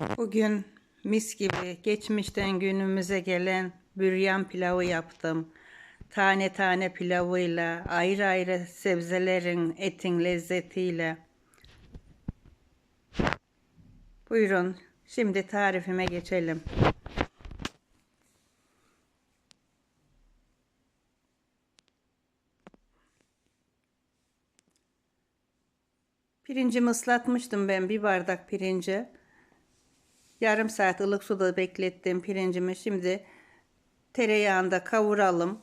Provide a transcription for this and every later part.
Bugün mis gibi geçmişten günümüze gelen büryan pilavı yaptım. Tane tane pilavıyla, ayrı ayrı sebzelerin, etin lezzetiyle. Buyurun, şimdi tarifime geçelim. Pirincimi ıslatmıştım ben bir bardak pirinci. Yarım saat ılık suda beklettim pirincimi. Şimdi tereyağında kavuralım.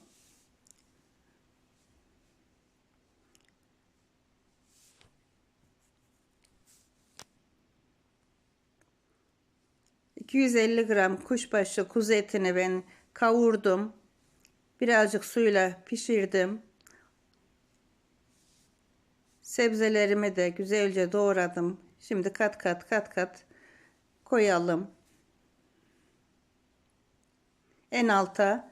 ...250 gram kuşbaşı kuzu etini ben kavurdum. Birazcık suyla pişirdim. Sebzelerimi de güzelce doğradım. Şimdi kat kat kat kat koyalım. En alta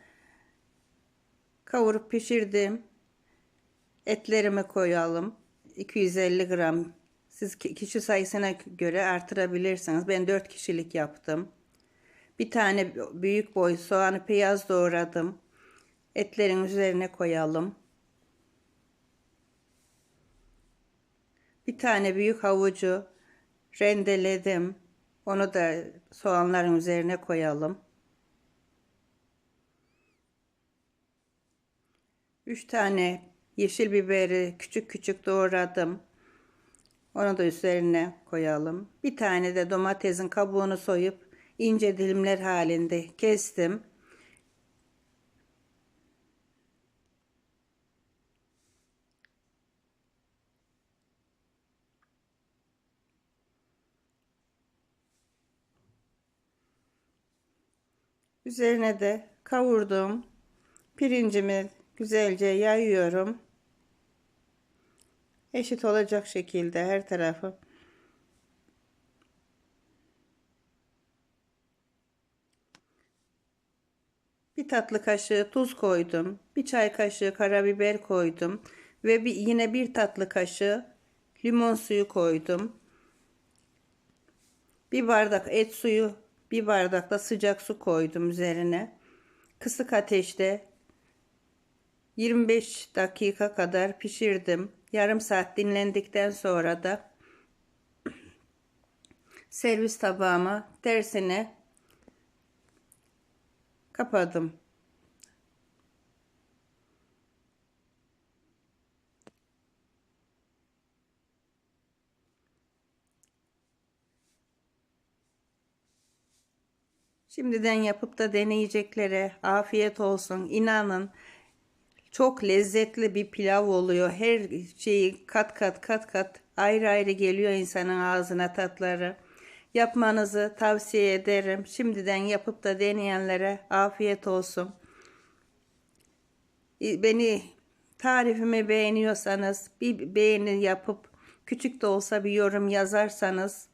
kavurup pişirdim. Etlerimi koyalım. 250 gram. Siz kişi sayısına göre artırabilirsiniz. Ben 4 kişilik yaptım. Bir tane büyük boy soğanı beyaz doğradım. Etlerin üzerine koyalım. Bir tane büyük havucu rendeledim. Onu da soğanların üzerine koyalım. 3 tane yeşil biberi küçük küçük doğradım. Onu da üzerine koyalım. Bir tane de domatesin kabuğunu soyup ince dilimler halinde kestim. Üzerine de kavurduğum pirincimi güzelce yayıyorum. Eşit olacak şekilde her tarafı. Bir tatlı kaşığı tuz koydum. Bir çay kaşığı karabiber koydum. Ve bir, yine bir tatlı kaşığı limon suyu koydum. Bir bardak et suyu bir bardak da sıcak su koydum üzerine. Kısık ateşte 25 dakika kadar pişirdim. Yarım saat dinlendikten sonra da servis tabağıma tersine kapadım. Şimdiden yapıp da deneyeceklere afiyet olsun. İnanın çok lezzetli bir pilav oluyor. Her şeyi kat kat kat kat ayrı ayrı geliyor insanın ağzına tatları. Yapmanızı tavsiye ederim. Şimdiden yapıp da deneyenlere afiyet olsun. Beni tarifimi beğeniyorsanız bir beğeni yapıp küçük de olsa bir yorum yazarsanız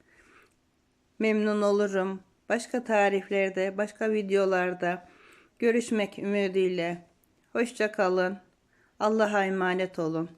memnun olurum. Başka tariflerde, başka videolarda görüşmek ümidiyle. Hoşça kalın. Allah'a emanet olun.